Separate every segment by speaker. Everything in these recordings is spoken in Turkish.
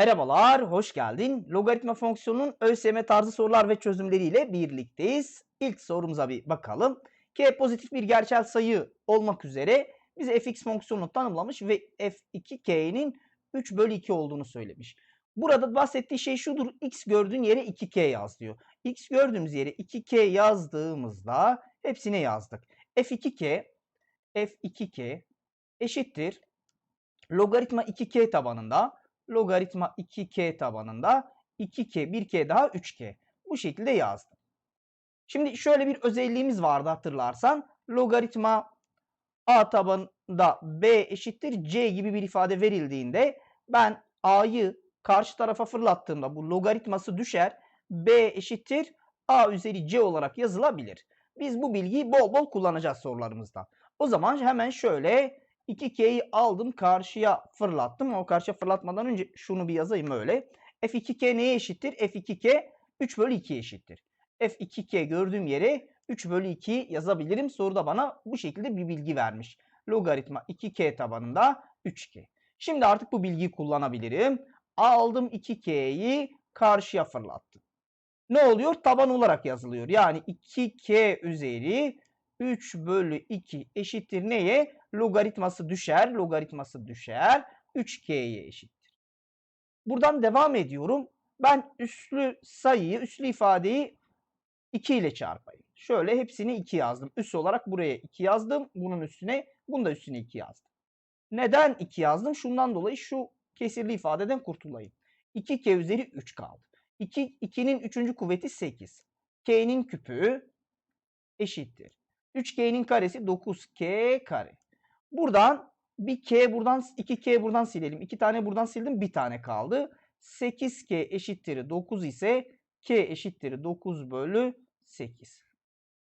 Speaker 1: Merhabalar, hoş geldin. Logaritma fonksiyonunun ÖSYM tarzı sorular ve çözümleriyle birlikteyiz. İlk sorumuza bir bakalım. K pozitif bir gerçel sayı olmak üzere bize fx fonksiyonunu tanımlamış ve f2k'nin 3 bölü 2 olduğunu söylemiş. Burada bahsettiği şey şudur. x gördüğün yere 2k yaz diyor. x gördüğümüz yere 2k yazdığımızda hepsine yazdık. f2k f2k eşittir logaritma 2k tabanında logaritma 2k tabanında 2k 1k daha 3k. Bu şekilde yazdım. Şimdi şöyle bir özelliğimiz vardı hatırlarsan. Logaritma a tabanında b eşittir c gibi bir ifade verildiğinde ben a'yı karşı tarafa fırlattığımda bu logaritması düşer. b eşittir a üzeri c olarak yazılabilir. Biz bu bilgiyi bol bol kullanacağız sorularımızda. O zaman hemen şöyle 2K'yi aldım karşıya fırlattım. O karşıya fırlatmadan önce şunu bir yazayım öyle. F2K neye eşittir? F2K 3 bölü 2 eşittir. F2K gördüğüm yere 3 bölü 2 yazabilirim. Soruda bana bu şekilde bir bilgi vermiş. Logaritma 2K tabanında 3K. Şimdi artık bu bilgiyi kullanabilirim. Aldım 2K'yi karşıya fırlattım. Ne oluyor? Taban olarak yazılıyor. Yani 2K üzeri 3 bölü 2 eşittir neye? Logaritması düşer. Logaritması düşer. 3K'ye eşittir. Buradan devam ediyorum. Ben üslü sayıyı, üslü ifadeyi 2 ile çarpayım. Şöyle hepsini 2 yazdım. Üs olarak buraya 2 yazdım. Bunun üstüne, bunun da üstüne 2 yazdım. Neden 2 yazdım? Şundan dolayı şu kesirli ifadeden kurtulayım. 2K üzeri 3 kaldı. 2, 2'nin 3. kuvveti 8. K'nin küpü eşittir. 3K'nin karesi 9K kare. Buradan bir K buradan 2K buradan silelim. 2 tane buradan sildim. Bir tane kaldı. 8K eşittir 9 ise K eşittir 9 bölü 8.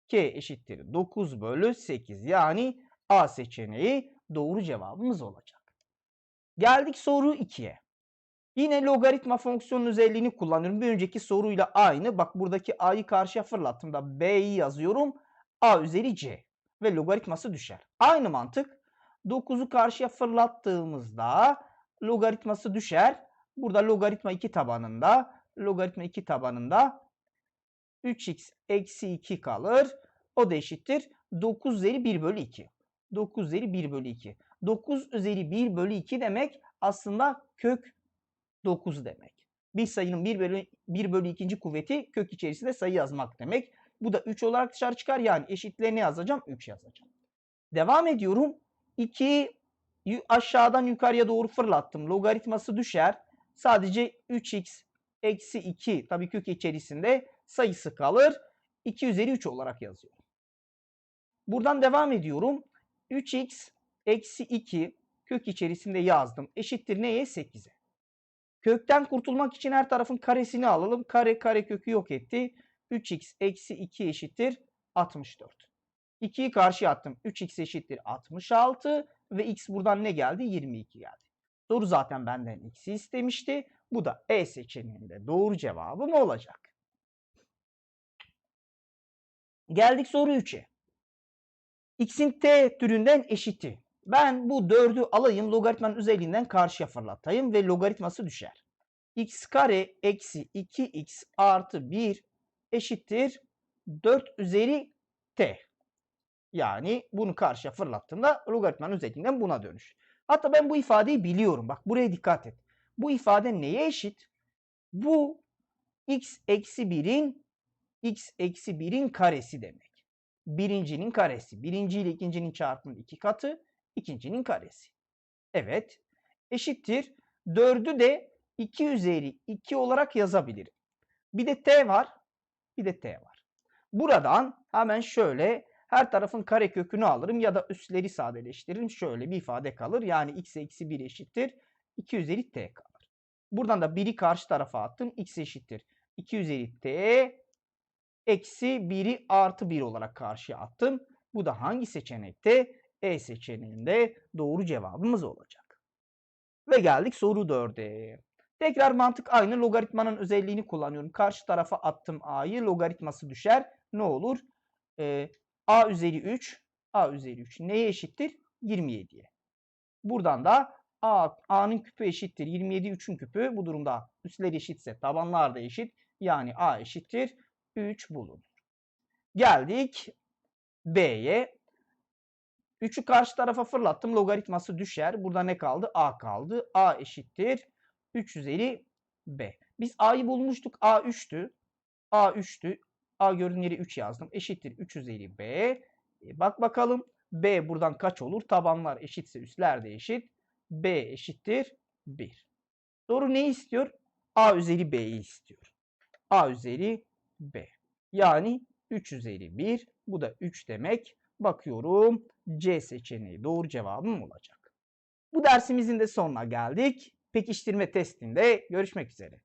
Speaker 1: K eşittir 9 bölü 8. Yani A seçeneği doğru cevabımız olacak. Geldik soru 2'ye. Yine logaritma fonksiyonun özelliğini kullanıyorum. Bir önceki soruyla aynı. Bak buradaki A'yı karşıya fırlattım da B'yi yazıyorum. A üzeri C ve logaritması düşer. Aynı mantık 9'u karşıya fırlattığımızda logaritması düşer. Burada logaritma 2 tabanında logaritma 2 tabanında 3x eksi 2 kalır. O da eşittir 9 üzeri 1 bölü 2. 9 üzeri 1 bölü 2. 9 üzeri 1 bölü 2 demek aslında kök 9 demek. Bir sayının 1 bölü, 1 bölü 2. kuvveti kök içerisinde sayı yazmak demek. Bu da 3 olarak dışarı çıkar. Yani eşitliğe yazacağım? 3 yazacağım. Devam ediyorum. 2 aşağıdan yukarıya doğru fırlattım. Logaritması düşer. Sadece 3x eksi 2 tabii kök içerisinde sayısı kalır. 2 üzeri 3 olarak yazıyorum. Buradan devam ediyorum. 3x eksi 2 kök içerisinde yazdım. Eşittir neye? 8'e. Kökten kurtulmak için her tarafın karesini alalım. Kare kare kökü yok etti. 3x eksi 2 eşittir 64. 2'yi karşıya attım. 3x eşittir 66 ve x buradan ne geldi? 22 geldi. Soru zaten benden x'i istemişti. Bu da E seçeneğinde doğru cevabım olacak. Geldik soru 3'e. x'in t türünden eşiti. Ben bu 4'ü alayım logaritmanın özelliğinden karşıya fırlatayım ve logaritması düşer. x kare eksi 2x artı 1 eşittir 4 üzeri t. Yani bunu karşıya fırlattığımda logaritmanın özelliğinden buna dönüş. Hatta ben bu ifadeyi biliyorum. Bak buraya dikkat et. Bu ifade neye eşit? Bu x eksi 1'in x eksi 1'in karesi demek. Birincinin karesi. Birinci ile ikincinin çarpımının iki katı. ikincinin karesi. Evet. Eşittir. 4'ü de 2 üzeri 2 olarak yazabilirim. Bir de t var bir de t var. Buradan hemen şöyle her tarafın kare kökünü alırım ya da üstleri sadeleştiririm. Şöyle bir ifade kalır. Yani x eksi 1 eşittir 2 üzeri t kalır. Buradan da 1'i karşı tarafa attım. x eşittir 2 üzeri t eksi 1'i artı 1 olarak karşıya attım. Bu da hangi seçenekte? E seçeneğinde doğru cevabımız olacak. Ve geldik soru 4'e. Tekrar mantık aynı. Logaritmanın özelliğini kullanıyorum. Karşı tarafa attım a'yı. Logaritması düşer. Ne olur? Ee, a üzeri 3. a üzeri 3 neye eşittir? 27'ye. Buradan da A, A'nın küpü eşittir 27 3'ün küpü. Bu durumda üstler eşitse tabanlar da eşit. Yani A eşittir 3 bulunur. Geldik B'ye. 3'ü karşı tarafa fırlattım. Logaritması düşer. Burada ne kaldı? A kaldı. A eşittir 3 üzeri B. Biz A'yı bulmuştuk. A 3'tü. A 3'tü. A gördüğün yere 3 yazdım. Eşittir 3 üzeri B. E, bak bakalım. B buradan kaç olur? Tabanlar eşitse üstler de eşit. B eşittir 1. Soru ne istiyor? A üzeri B'yi istiyor. A üzeri B. Yani 3 üzeri 1. Bu da 3 demek. Bakıyorum C seçeneği doğru cevabım olacak. Bu dersimizin de sonuna geldik. Pekiştirme testinde görüşmek üzere.